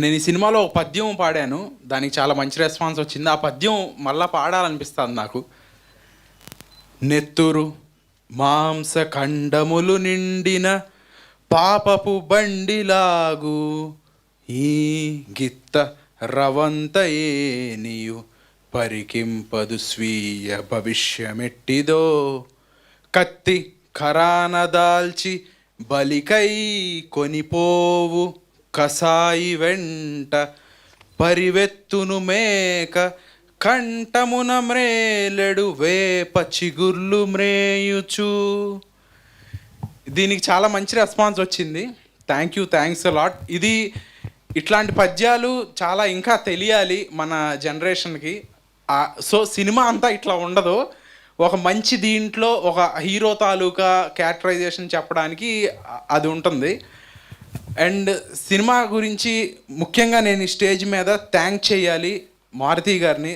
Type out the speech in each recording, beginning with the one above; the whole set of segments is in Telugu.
నేను ఈ సినిమాలో ఒక పద్యం పాడాను దానికి చాలా మంచి రెస్పాన్స్ వచ్చింది ఆ పద్యం మళ్ళా పాడాలనిపిస్తుంది నాకు నెత్తురు మాంసఖండములు నిండిన పాపపు బండిలాగు ఈ గిత్త రవంత ఏనియు పరికింపదు స్వీయ భవిష్యమెట్టిదో కత్తి ఖరాన దాల్చి బలికై కొనిపోవు కసాయి వెంట పరివెత్తును మేక కంఠమున మ్రేలెడు వేప చిగుర్లు మ్రేయుచు దీనికి చాలా మంచి రెస్పాన్స్ వచ్చింది థ్యాంక్ యూ థ్యాంక్స్ లాట్ ఇది ఇట్లాంటి పద్యాలు చాలా ఇంకా తెలియాలి మన జనరేషన్కి సో సినిమా అంతా ఇట్లా ఉండదు ఒక మంచి దీంట్లో ఒక హీరో తాలూకా క్యారెక్టరైజేషన్ చెప్పడానికి అది ఉంటుంది అండ్ సినిమా గురించి ముఖ్యంగా నేను ఈ స్టేజ్ మీద థ్యాంక్ చేయాలి మారుతి గారిని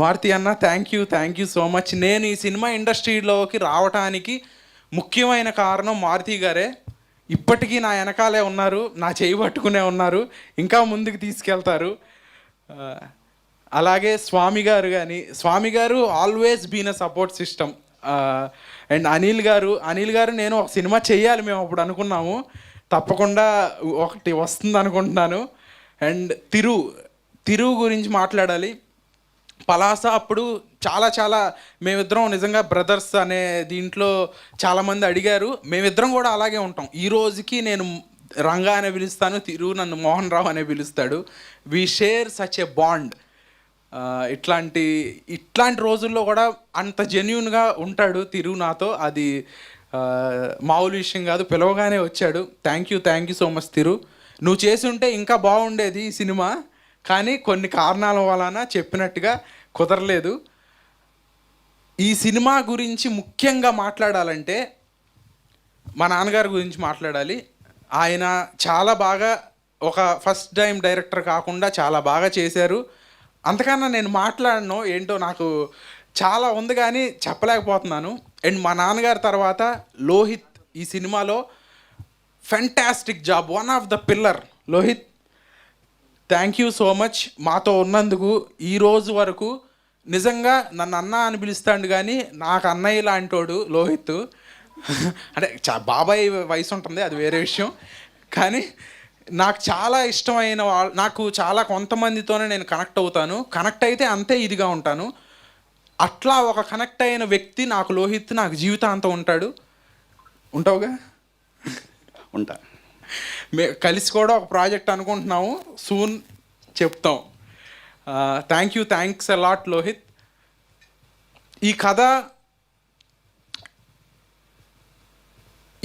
మారుతి అన్న thank you thank you so much నేను ఈ సినిమా ఇండస్ట్రీలోకి రావటానికి ముఖ్యమైన కారణం మారుతి గారే ఇప్పటికీ నా వెనకాలే ఉన్నారు నా చేయి పట్టుకునే ఉన్నారు ఇంకా ముందుకు తీసుకెళ్తారు అలాగే స్వామి గారు కానీ స్వామి గారు always been a support system and Anil గారు అనిల్ గారు నేను ఒక సినిమా చేయాలి మేము అప్పుడు అనుకున్నాము తప్పకుండా ఒకటి వస్తుంది అనుకుంటున్నాను అండ్ తిరు తిరు గురించి మాట్లాడాలి పలాస అప్పుడు చాలా చాలా మేమిద్దరం నిజంగా బ్రదర్స్ అనే దీంట్లో చాలామంది అడిగారు మేమిద్దరం కూడా అలాగే ఉంటాం ఈ రోజుకి నేను రంగా అనే పిలుస్తాను తిరు నన్ను మోహన్ రావు అనే పిలుస్తాడు we share such a bond ఇట్లాంటి ఇట్లాంటి రోజుల్లో కూడా అంత జెన్యున్గా ఉంటాడు తిరు నాతో అది మామూలు విషయం కాదు పిలవగానే వచ్చాడు thank you thank you so much Thiru నువ్వు చేసి ఉంటే ఇంకా బాగుండేది ఈ సినిమా కానీ కొన్ని కారణాల వలన చెప్పినట్టుగా కుదరలేదు ఈ సినిమా గురించి ముఖ్యంగా మాట్లాడాలంటే మా నాన్నగారి గురించి మాట్లాడాలి ఆయన చాలా బాగా ఒక ఫస్ట్ టైం డైరెక్టర్ కాకుండా చాలా బాగా చేశారు అంతకన్నా నేను మాట్లాడను ఏంటో నాకు చాలా ఉంది కానీ చెప్పలేకపోతున్నాను అండ్ మా నాన్నగారి తర్వాత లోహిత్ ఈ సినిమాలో fantastic job one of the pillar Lohith thank you so much మాతో ఉన్నందుకు ఈ రోజు వరకు నిజంగా నన్ను అన్న అని పిలుస్తాడు కానీ నాకు అన్నయ్య లాంటోడు లోహిత్ అంటే చా బాబాయ్ వయసు ఉంటుంది అది వేరే విషయం కానీ నాకు చాలా ఇష్టమైన వాళ్ళు నాకు చాలా కొంతమందితోనే నేను కనెక్ట్ అవుతాను కనెక్ట్ అయితే అంతే ఇదిగా ఉంటాను అట్లా ఒక కనెక్ట్ అయిన వ్యక్తి నాకు లోహిత్ నాకు జీవితాంతం ఉంటాడు ఉంటావుగా ఉంటా మే కలిసి కూడా ఒక ప్రాజెక్ట్ అనుకుంటున్నాము సూన్ చెప్తాం thank you thanks a lot Lohit ఈ కథ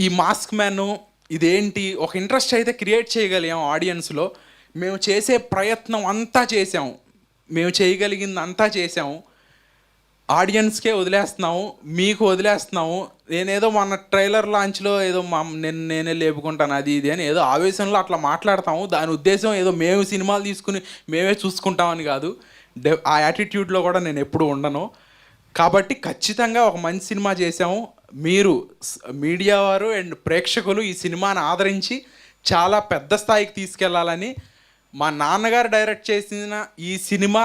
ఈ మాస్క్ మ్యాను ఇదేంటి ఒక ఇంట్రెస్ట్ అయితే క్రియేట్ చేయగలిగాం ఆడియన్స్లో మేము చేసే ప్రయత్నం అంతా చేసాము మేము చేయగలిగింది అంతా చేసాము ఆడియన్స్కే వదిలేస్తున్నాము మీకు వదిలేస్తున్నాము నేనేదో మన ట్రైలర్ లాంచ్లో ఏదో మా నేను నేనే లేపుకుంటాను అది ఇది అని ఏదో ఆవేశంలో అట్లా మాట్లాడతాము దాని ఉద్దేశం ఏదో మేము సినిమాలు తీసుకుని మేమే చూసుకుంటామని కాదు ఆ యాటిట్యూడ్లో కూడా నేను ఎప్పుడు ఉండను కాబట్టి ఖచ్చితంగా ఒక మంచి సినిమా చేసాము మీరు మీడియా వారు అండ్ ప్రేక్షకులు ఈ సినిమాను ఆదరించి చాలా పెద్ద స్థాయికి తీసుకెళ్లాలని మా నాన్నగారు డైరెక్ట్ చేసిన ఈ సినిమా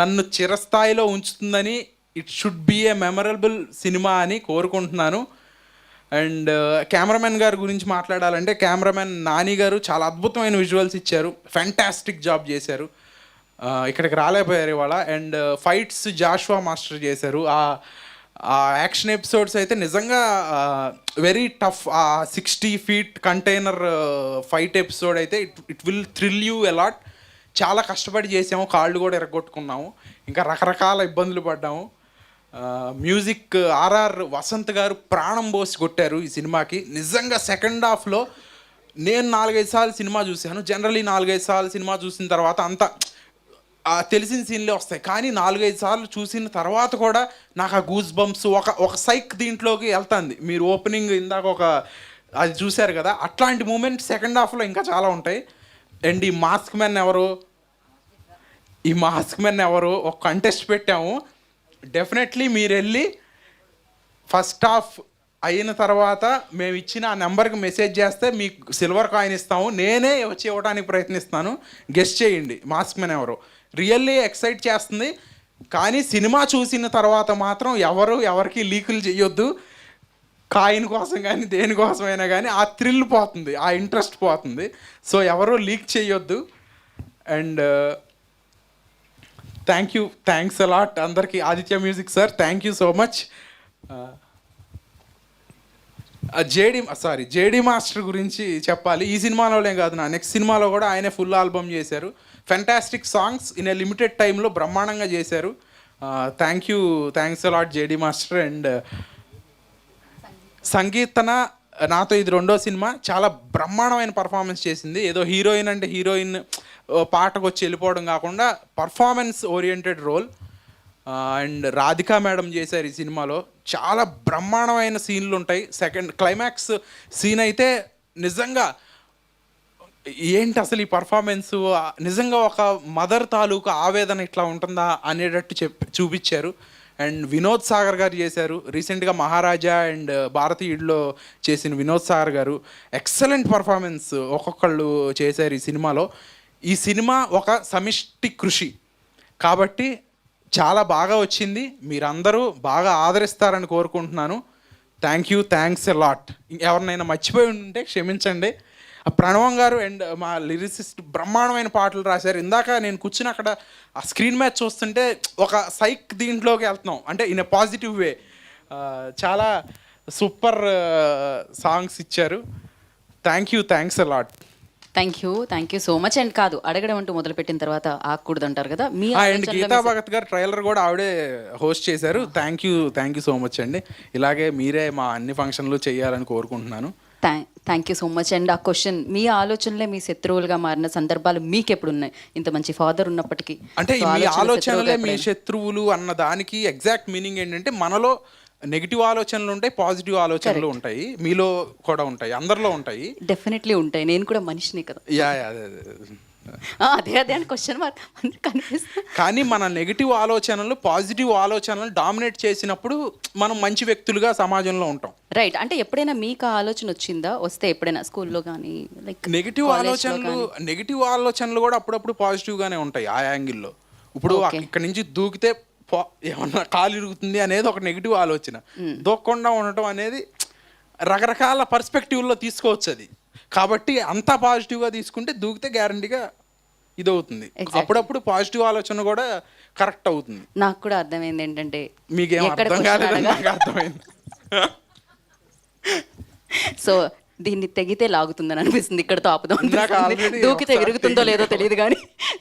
నన్ను చిరస్థాయిలో ఉంచుతుందని it should be a memorable cinema అని కోరుకుంటున్నాను అండ్ కెమెరామెన్ uh, గారి గురించి మాట్లాడాలంటే కెమెరామెన్ నాని గారు చాలా అద్భుతమైన విజువల్స్ ఇచ్చారు ఫ్యాంటాస్టిక్ జాబ్ చేశారు uh, ఇక్కడికి రాలేకపోయారు ఇవాళ అండ్ ఫైట్స్ జాషువా మాస్టర్ చేశారు ఆ ఆ యాక్షన్ ఎపిసోడ్స్ అయితే నిజంగా very uh, tough ah sixty feet container fight episode అయితే it it will thrill you a lot చాలా కష్టపడి చేసాము కాళ్ళు కూడా ఎరగొట్టుకున్నాము ఇంకా రకరకాల ఇబ్బందులు పడ్డాము మ్యూజిక్ ఆర్ఆర్ వసంత్ గారు ప్రాణం పోసి కొట్టారు ఈ సినిమాకి నిజంగా సెకండ్ హాఫ్లో నేను నాలుగైదు సార్లు సినిమా చూశాను జనరలీ నాలుగైదు సార్లు సినిమా చూసిన తర్వాత అంత తెలిసిన సీన్లే వస్తాయి కానీ నాలుగైదు సార్లు చూసిన తర్వాత కూడా నాకు ఆ గూస్ బంప్స్ ఒక ఒక సైక్ దీంట్లోకి వెళ్తుంది మీరు ఓపెనింగ్ ఇందాక ఒక అది చూశారు కదా అట్లాంటి మూమెంట్ సెకండ్ హాఫ్లో ఇంకా చాలా ఉంటాయి అండ్ ఈ మాస్క్ మెన్ ఎవరు ఈ మాస్క్ మెన్ ఎవరు ఒక కంటెస్ట్ పెట్టాము డెఫినెట్లీ మీరు వెళ్ళి ఫస్ట్ హాఫ్ అయిన తర్వాత మేము ఇచ్చిన ఆ నెంబర్కి మెసేజ్ చేస్తే మీకు సిల్వర్ కాయిన్ ఇస్తాము నేనే వచ్చి ఇవ్వడానికి ప్రయత్నిస్తాను గెస్ట్ చేయండి మాస్క్ మెన్ ఎవరు రియల్లీ ఎక్సైట్ చేస్తుంది కానీ సినిమా చూసిన తర్వాత మాత్రం ఎవరు ఎవరికి లీకులు చేయొద్దు కాయిన్ కోసం కానీ దేనికోసమైనా కానీ ఆ థ్రిల్ పోతుంది ఆ ఇంట్రెస్ట్ పోతుంది సో ఎవరో లీక్ చేయొద్దు and thank you thanks a lot అందరికీ Aditya music sir thank you so much JD sorry JD master గురించి చెప్పాలి ఈ సినిమాలోనే కాదు నా నెక్స్ట్ సినిమాలో కూడా ఆయనే ఫుల్ ఆల్బమ్ చేశారు fantastic songs in a limited టైంలో బ్రహ్మాండంగా చేశారు thank you thanks a lot JD master and uh, సంగీతన నాతో ఇది రెండో సినిమా చాలా బ్రహ్మాండమైన పర్ఫార్మెన్స్ చేసింది ఏదో హీరోయిన్ అంటే హీరోయిన్ పాటకు వచ్చి వెళ్ళిపోవడం కాకుండా performance oriented role and Radhika madam చేశారు ఈ సినిమాలో చాలా బ్రహ్మాండమైన సీన్లు ఉంటాయి సెకండ్ క్లైమాక్స్ సీన్ అయితే నిజంగా ఏంటి అసలు ఈ పర్ఫార్మెన్స్ నిజంగా ఒక మదర్ తాలూకు ఆవేదన ఇట్లా ఉంటుందా అనేటట్టు చెప్ చూపించారు అండ్ వినోద్ సాగర్ గారు చేశారు రీసెంట్గా మహారాజా అండ్ uh, భారతీయుడిలో చేసిన వినోద్ సాగర్ గారు ఎక్సలెంట్ పర్ఫార్మెన్స్ ఒక్కొక్కళ్ళు చేశారు ఈ సినిమాలో ఈ సినిమా ఒక సమిష్టి కృషి కాబట్టి చాలా బాగా వచ్చింది మీరందరూ బాగా ఆదరిస్తారని కోరుకుంటున్నాను thank you thanks a lot ఎవరినైనా మర్చిపోయి ఉంటే క్షమించండి ఆ ప్రణవం గారు అండ్ మా లిరిసిస్ట్ బ్రహ్మాండమైన పాటలు రాశారు ఇందాక నేను కూర్చుని అక్కడ ఆ స్క్రీన్ మ్యాచ్ చూస్తుంటే ఒక సైక్ దీంట్లోకి వెళ్తున్నాం అంటే ఇన్ ఎ పాజిటివ్ వే చాలా సూపర్ సాంగ్స్ ఇచ్చారు thank you thanks a lot thank you thank you so much and కాదు అడగడం అంటూ మొదలు పెట్టిన తర్వాత ఆకూడదు అంటారు కదా మీ అండ్ గీతా భగత్ గారు ట్రైలర్ కూడా ఆవిడే హోస్ట్ చేశారు thank you thank you so much అండి ఇలాగే మీరే మా అన్ని ఫంక్షన్లు చేయాలని కోరుకుంటున్నాను thank you so much and ఆ క్వశ్చన్ మీ ఆలోచనలే మీ శత్రువులుగా మారిన సందర్భాలు మీకు ఎప్పుడు ఉన్నాయి ఇంత మంచి ఫాదర్ ఉన్నప్పటికీ అంటే మీ ఆలోచనలే మీ శత్రువులు అన్న దానికి ఎగ్జాక్ట్ మీనింగ్ ఏంటంటే మనలో నెగిటివ్ ఆలోచనలు ఉంటాయి పాజిటివ్ ఆలోచనలు ఉంటాయి మీలో కూడా ఉంటాయి అందరిలో ఉంటాయి డెఫినెట్లీ ఉంటాయి నేను కూడా మనిషిని కదా యా యా అదే అదే అని క్వశ్చన్ మార్క్ కానీ మన నెగిటివ్ ఆలోచనలు పాజిటివ్ ఆలోచనలు డామినేట్ చేసినప్పుడు మనం మంచి వ్యక్తులుగా సమాజంలో ఉంటాం రైట్ అంటే ఎప్పుడైనా మీకు ఆలోచన వచ్చిందా వస్తే ఎప్పుడైనా స్కూల్లో కానీ లైక్ నెగిటివ్ ఆలోచనలు నెగిటివ్ ఆలోచనలు కూడా అప్పుడప్పుడు పాజిటివ్గానే ఉంటాయి ఆ యాంగిల్లో ఇప్పుడు ఇక్కడ నుంచి దూకితే ఏమన్నా కాలు ఇరుగుతుంది అనేది ఒక నెగిటివ్ ఆలోచన hmm. దూకకుండా ఉండటం అనేది రకరకాల పర్స్పెక్టివ్ లో తీసుకోవచ్చు అది కాబట్టి అంతా పాజిటివ్గా తీసుకుంటే దూకితే గ్యారంటీగా ఇదవుతుంది అప్పుడప్పుడు పాజిటివ్ ఆలోచన కూడా కరెక్ట్ అవుతుంది నాకు కూడా అర్థమైంది ఏంటంటే మీకు అర్థమైంది సో దీన్ని తెగితే లాగుతుందని అనిపిస్తుంది ఇక్కడతో ఆపుదాం దూకితే విరుగుతుందో లేదో తెలియదు కానీ